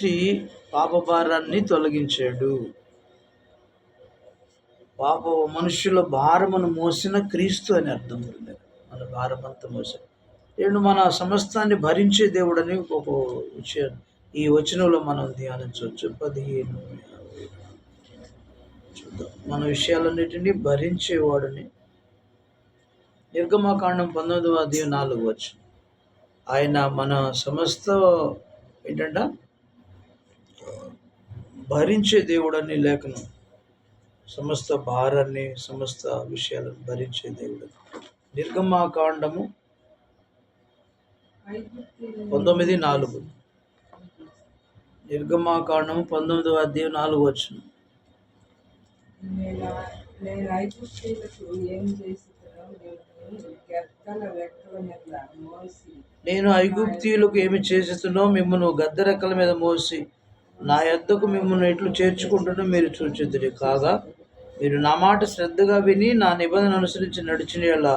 బట్టి పాపభారాన్ని తొలగించాడు. పాప మనుషుల భారమును మోసిన క్రీస్తు అని అర్థం ఉంది. మన భారమంతా మోసాడు. నేను మన సమస్తాన్ని భరించే దేవుడని ఒక విషయం ఈ వచనంలో మనం ధ్యానించవచ్చు. పదిహేను చూద్దాం. మన విషయాలన్నిటినీ భరించేవాడని. నిర్గమకాండం పంతొమ్మిదవ అధ్యాయం నాలుగు వచ్చు ఆయన మన సమస్త ఏంటంటే? భరించే దేవుడని లేఖను. సమస్త భారాన్ని సమస్త విషయాలను భరించే దేవుడు. నిర్గమాకాండము పంతొమ్మిది నాలుగు. నిర్గమాకాండము పంతొమ్మిదవ అధ్యాయం నాలుగు వచ్చిన నేను ఐగుప్తీయులకు ఏమి చేస్తున్నావు మిమ్మల్ని గద్దె రెక్కల మీద మోసి నా యొద్దకు మిమ్మల్ని ఎట్లు చేర్చుకుంటున్నా మీరు చూచుదురు కాగా మీరు నా మాట శ్రద్ధగా విని నా నిబంధన అనుసరించి నడిచిన ఎలా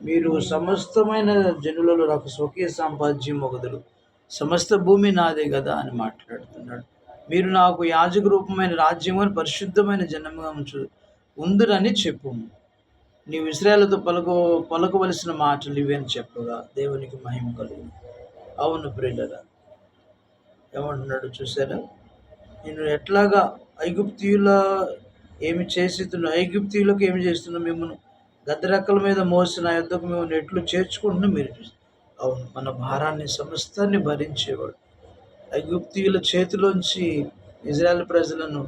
మీరు సమస్తమైన జనులలో నాకు స్వకీయ సాంపాద్యం ఒకదులు సమస్త భూమి నాదే కదా అని మాట్లాడుతున్నాడు. మీరు నాకు యాజక రూపమైన రాజ్యము అని పరిశుద్ధమైన జనముగా ఉంచు ఉందిరని చెప్పు నీవు ఇస్రాయేలుతో పలుకు పలుకవలసిన మాటలు ఇవే అని చెప్పగా దేవునికి మహిమ కలుగు అవును ప్రియులరా ఏమంటున్నాడు చూసారా నేను ఎట్లాగా ఐగుప్తీయుల ఏమి చేస్తున్నా ఐగుప్తియులకు ఏమి చేస్తున్నా మిమ్మల్ని గద్దరెక్కల మీద మోసిన యుద్ధకు మిమ్మల్ని ఎట్లు చేర్చుకుంటున్నా మీరు చూస్తారు అవును మన భారాన్ని సమస్తాన్ని భరించేవాడు. ఐగుప్తియుల చేతిలోంచి ఇజ్రాయెల్ ప్రజలను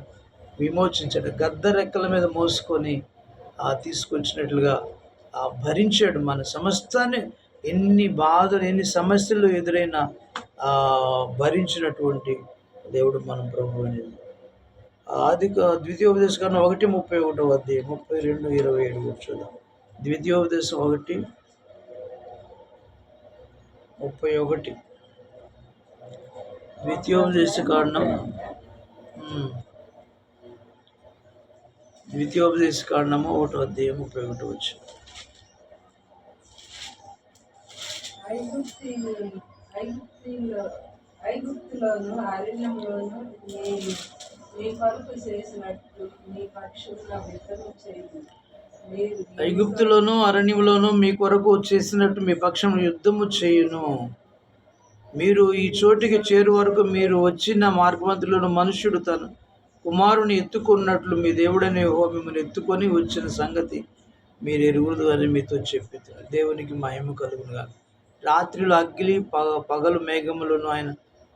విమోచించాడు. గద్ద రెక్కల మీద మోసుకొని ఆ తీసుకొచ్చినట్లుగా ఆ భరించాడు మన సమస్తాన్ని. ఎన్ని బాధలు ఎన్ని సమస్యలు ఎదురైనా భరించినటువంటి దేవుడు మన ప్రభు అనేది. ఆది ద్వితీయోపదేశం ఒకటి ముప్పై ఒకటో వద్ద ముప్పై రెండు ఇరవై ఏడు చూద్దాం. ద్వితీయోపదేశం ఒకటి ముప్పై ఒకటి. ద్వితీయోపదేశ కారణం ద్వితీయోపదేశ కారణము ఒకటో అధ్యాయం ముప్పై ఒకటి వచ్చు ఐగుప్తీయులు ఐగుప్తులోను అరణ్యంలోను మీ నీ కొరకు చేసినట్టు మీ పక్షుల విత్తనం చేయదు ఐగుప్తులోను అరణ్యంలోను మీ కొరకు చేసినట్టు మీ పక్షం యుద్ధము చేయును. మీరు ఈ చోటికి చేరు వరకు మీరు వచ్చిన మార్గవంతులను మనుష్యుడు తన కుమారుని ఎత్తుకున్నట్లు మీ దేవుడనే యెహోవా మిమ్మల్ని ఎత్తుకొని వచ్చిన సంగతి మీరు ఎరుగుదు అని మీతో చెప్పి దేవునికి మహిమ కలుగునుగా రాత్రిలో అగ్గిలి పగ పగలు మేఘములను ఆయన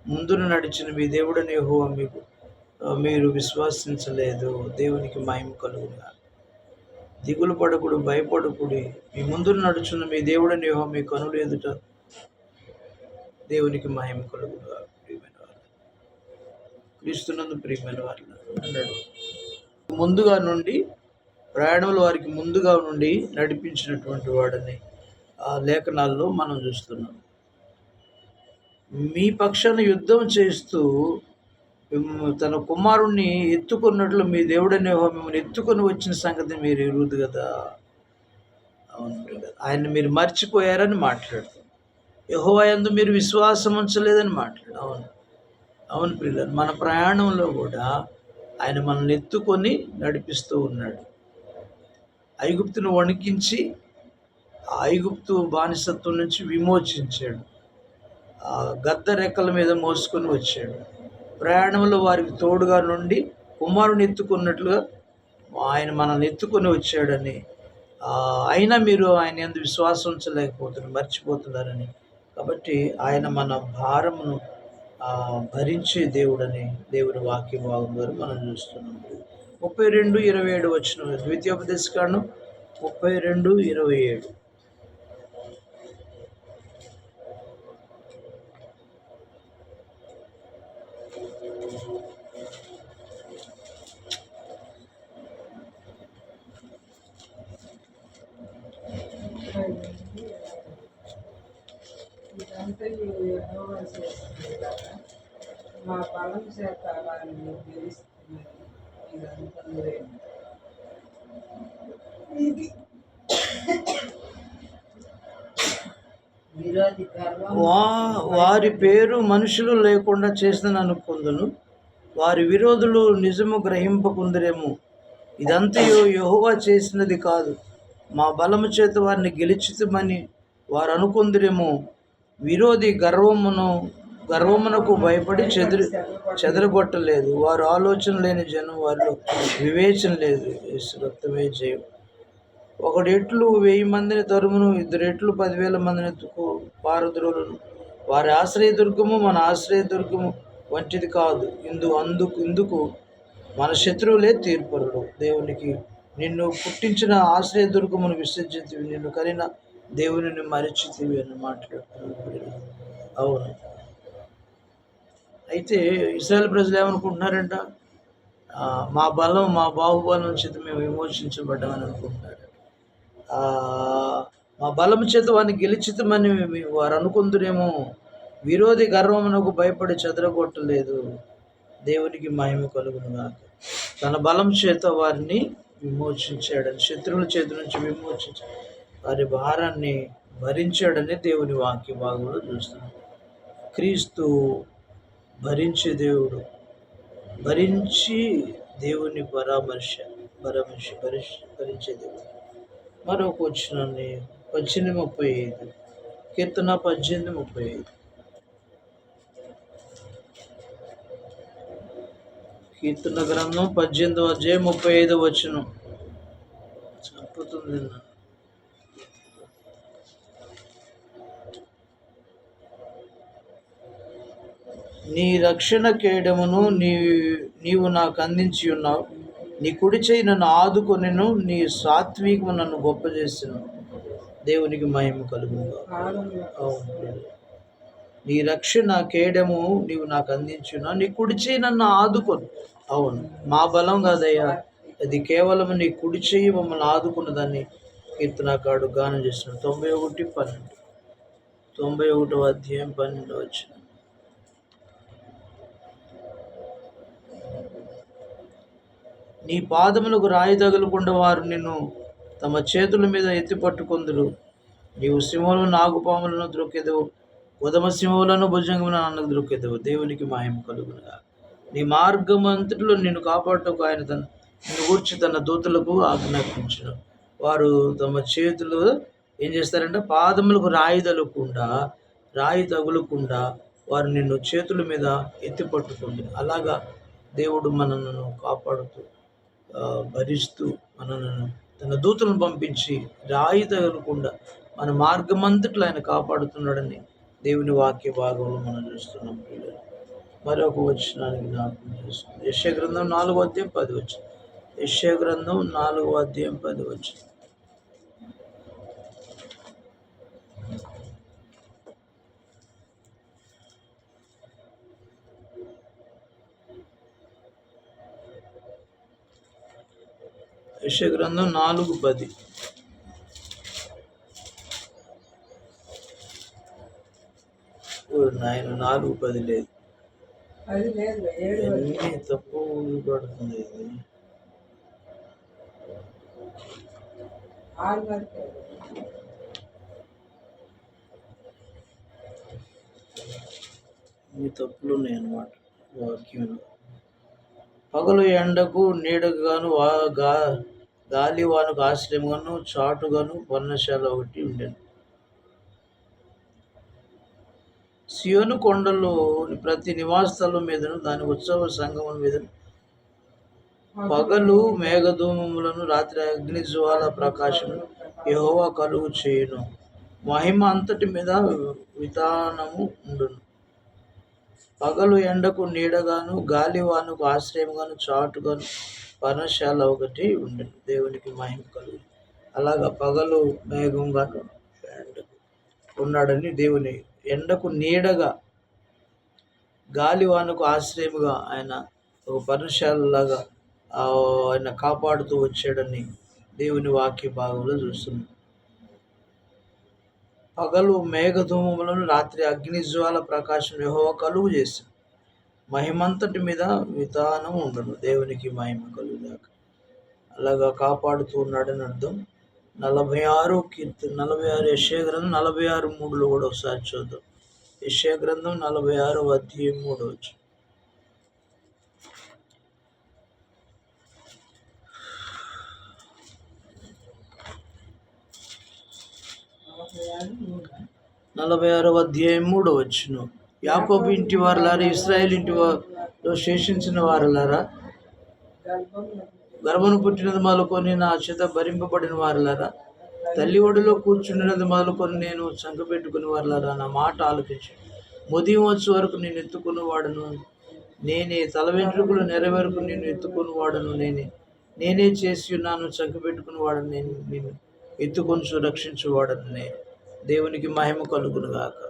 ముందున నడిచిన మీ దేవుడని హో మీకు మీరు విశ్వసించలేదు. దేవునికి మాయం కలుగునుగా దిగులు పడకుడు భయపడకుడి మీ ముందును నడుచున్న మీ దేవుడని హో మీ కనులు ఎదుట దేవునికి మహిమ కలుగునుగా ప్రియమైన వారు క్రీస్తునందు ప్రియమైన వారు అన్నాడు ముందుగా నుండి ప్రయాణంలో వారికి ముందుగా నుండి నడిపించినటువంటి వాడని లేఖనాల్లో మనం చూస్తున్నాం. మీ పక్షాన యుద్ధం చేస్తూ తన కుమారుణ్ణి ఎత్తుకున్నట్లు మీ దేవుడనే మిమ్మల్ని ఎత్తుకొని వచ్చిన సంగతి మీరు ఎరుగుదు కదా? అవును బ్రదర్. ఆయన మీరు మర్చిపోయారని మాట్లాడుతాం యహోవాయందు మీరు విశ్వాసం ఉంచలేదని మాట్లాడు అవును. అవును పిల్లలు మన ప్రయాణంలో కూడా ఆయన మనల్ని ఎత్తుకొని నడిపిస్తూ ఉన్నాడు. ఐగుప్తును వణికించి ఐగుప్తు బానిసత్వం నుంచి విమోచించాడు. గద్ద రెక్కల మీద మోసుకొని వచ్చాడు. ప్రయాణంలో వారికి తోడుగా నుండి కుమారుని ఎత్తుకున్నట్లుగా ఆయన మనల్ని ఎత్తుకొని వచ్చాడని అయినా మీరు ఆయన ఎందుకు విశ్వాసం ఉంచలేకపోతున్నారు మర్చిపోతున్నారని. కాబట్టి ఆయన మన భారమును భరించే దేవుడని దేవుని వాక్య భాగం ద్వారా మనం చూస్తున్నాం. ముప్పై రెండు ఇరవై ఏడు వచ్చిన ద్వితీయోపదేశకాండం ముప్పై రెండు ఇరవై ఏడు. మా బలం చేత వారిని గెలుస్తున్నది ఇదంతా వా వారి పేరు మనుషులు లేకుండా చేసిన అనుకుందును వారి విరోధులు నిజము గ్రహింపకుందరేమో. ఇదంతయు యెహోవా చేసినది కాదు. మా బలము చేత వారిని గెలిచితమని వారు అనుకుందరేమో. విరోధి గర్వమును గర్వమునకు భయపడి చెదిరి చెదరగొట్టలేదు. వారు ఆలోచన లేని జనం వారిలో వివేచన లేదు. రక్తమే జయం. ఒకడు ఎట్లు వెయ్యి మందిని తరుమును ఇద్దరు ఎట్లు పదివేల మందిని ఎత్తుకు పారద్రోలును. వారి ఆశ్రయ దుర్గము మన ఆశ్రయ దుర్గము వంటిది కాదు. ఇందు అందుకు ఇందుకు మన శత్రువులే తీర్పరుడు దేవునికి నిన్ను పుట్టించిన ఆశ్రయ దుర్గమును విసర్జించి నిన్ను కలిగిన దేవుని మరిచితివి అని మాట్లాడుతున్నాడు అవును. అయితే ఇస్రాయల్ ప్రజలు ఏమనుకుంటున్నారంట? మా బలం మా బాహుబలం చేత మేము విమోచించబడ్డామని అనుకుంటున్నారు. మా బలం చేత వారిని గెలిచితమని మీ- వారు అనుకుందురేమో. విరోధి గర్వమునకు భయపడి చెదరగొట్టలేదు. దేవునికి మహిమ కలుగునుగా తన బలం చేత వారిని విమోచించాడని శత్రువుల చేతి నుంచి విమోచించాడు వారి భారాన్ని భరించాడని దేవుని వాక్య భాగంలో చూస్తున్నాం. క్రీస్తు భరించే దేవుడు భరించి దేవుని పరామర్శ పరామర్శ భరిష్ భరించే దేవుడు. మరొక వచ్చినాన్ని పద్దెనిమిది ముప్పై ఐదు కీర్తన పద్దెనిమిది ముప్పై ఐదు. కీర్తన గ్రంథం పద్దెనిమిది అధ్యాయం ముప్పై ఐదు వచ్చును చంపుతుంది నన్ను. నీ రక్షణ కేడమును నీ నీవు నాకు అందించి ఉన్నావు. నీ కుడి చేయి నన్ను ఆదుకొనిను నీ సాత్వికము నన్ను గొప్ప చేసిను దేవునికి మహిమ కలుగునుగా నీ రక్షణ కేడము నీవు నాకు అందించున్నా నీ కుడి చేయి నన్ను ఆదుకొను. అవును. మా బలం కాదయ్యా. అది కేవలం నీ కుడి చేయి మమ్మల్ని ఆదుకున్నదాన్ని కీర్తనాకాడు గానం చేస్తున్నాడు. తొంభై ఒకటి పన్నెండు. తొంభై ఒకటో అధ్యాయం పన్నెండు వచ్చిన నీ పాదములకు రాయి తగులుకుండా వారు నిన్ను తమ చేతుల మీద ఎత్తి పట్టుకొందురు. నీవు సింహములను నాగుపాములను ద్రొక్కెదవు ఉదమ సింహములను భుజంగమున అన్నకు ద్రొక్కెదవు దేవునికి మాయం కలుగునుగా. నీ మార్గం అంతటిలో నిన్ను కాపాడటకు ఆయన తన నిన్ను కూర్చి తన దూతలకు ఆజ్ఞాపించను. వారు తమ చేతులు ఏం చేస్తారంటే పాదములకు రాయి తగలకుండా రాయి తగులకుండా వారు నిన్ను చేతుల మీద ఎత్తి పట్టుకుంది అలాగా దేవుడు మనలను కాపాడుతూ భరిస్తూ మనలను తన దూతలను పంపించి రాయి తగలకుండా మన మార్గమంతట్లో ఆయన కాపాడుతున్నాడని దేవుని వాక్య భాగంలో మనం చూస్తున్నాం పిల్లలు. మరొక వచనానికి జ్ఞాపకం చేస్తుంది యశ గ్రంథం నాలుగో అధ్యాయం పది వచ్చింది. యశ గ్రంథం నాలుగో అధ్యాయం పది వచ్చింది. యశ గ్రంథం నాలుగు పది. నాయన నాలుగు పది లేదు. ఎన్ని తప్పు పడుతుంది ఇది? ఇన్ని తప్పులు ఉన్నాయి అన్నమాట వాక్యంలో. పగలు ఎండకు నీడగాను వా గా గాలి వానకు ఆశ్రయముగాను చాటుగాను వర్ణశాల ఒకటి ఉండేది సియోను కొండలో ప్రతి నివాస స్థలం మీదను దాని ఉత్సవ సంగమం మీదను పగలు మేఘధూమములను రాత్రి అగ్ని జ్వాల ప్రకాశం యహోవా కలుగు చేయును. మహిమ అంతటి మీద విధానము ఉండును. పగలు ఎండకు నీడగాను గాలి వానకు ఆశ్రయముగాను చాటుగాను పర్ణశాల ఒకటి ఉండేది దేవునికి మహిమ కలుగు. అలాగా పగలు మేఘంగాను ఉన్నాడని దేవుని ఎండకు నీడగా గాలివానకు ఆశ్రయముగా ఆయన ఒక పర్ణశాలలాగా ఆయన కాపాడుతూ వచ్చాడని దేవుని వాక్య భాగంలో చూస్తున్నాం. పగలు మేఘధూమములను రాత్రి అగ్నిజ్వాల ప్రకాశం యహోవ కలుగు చేశాడు. మహిమంతటి మీద విధానం ఉండను దేవునికి మహిమ కలుగుదాక. అలాగా కాపాడుతూ ఉన్నాడని అర్థం. నలభై ఆరు కీర్తి నలభై ఆరు యశ్య గ్రంథం నలభై ఆరు మూడులో కూడా ఒకసారి చూద్దాం. యశ్య గ్రంథం నలభై ఆరు అధ్యాయం మూడు వచ్చు నలభై ఆరు మూడు అధ్యాయం మూడు వచ్చును యాకోబు ఇంటి వారులారా ఇస్రాయేల్ ఇంటి వారిలో శేషించిన వారులారా? గర్భను పుట్టినది మొదలుకొని నా చేత భరింపబడిన వారులారా? తల్లి ఒడిలో కూర్చుండినది మొదలుకొని నేను చంక పెట్టుకుని వారులారా? నా మాట ఆలోచించి ఉదయం వచ్చే వరకు నేను ఎత్తుకుని వాడను. నేనే తల వెంట్రుకలు నెరవేరకు నేను ఎత్తుకుని వాడను. నేనే నేనే చేసి ఉన్నాను చంక పెట్టుకుని వాడను. నేను నేను ఎత్తుకొని రక్షించువాడను నేను దేవునికి మహిమ కలుగునుగాక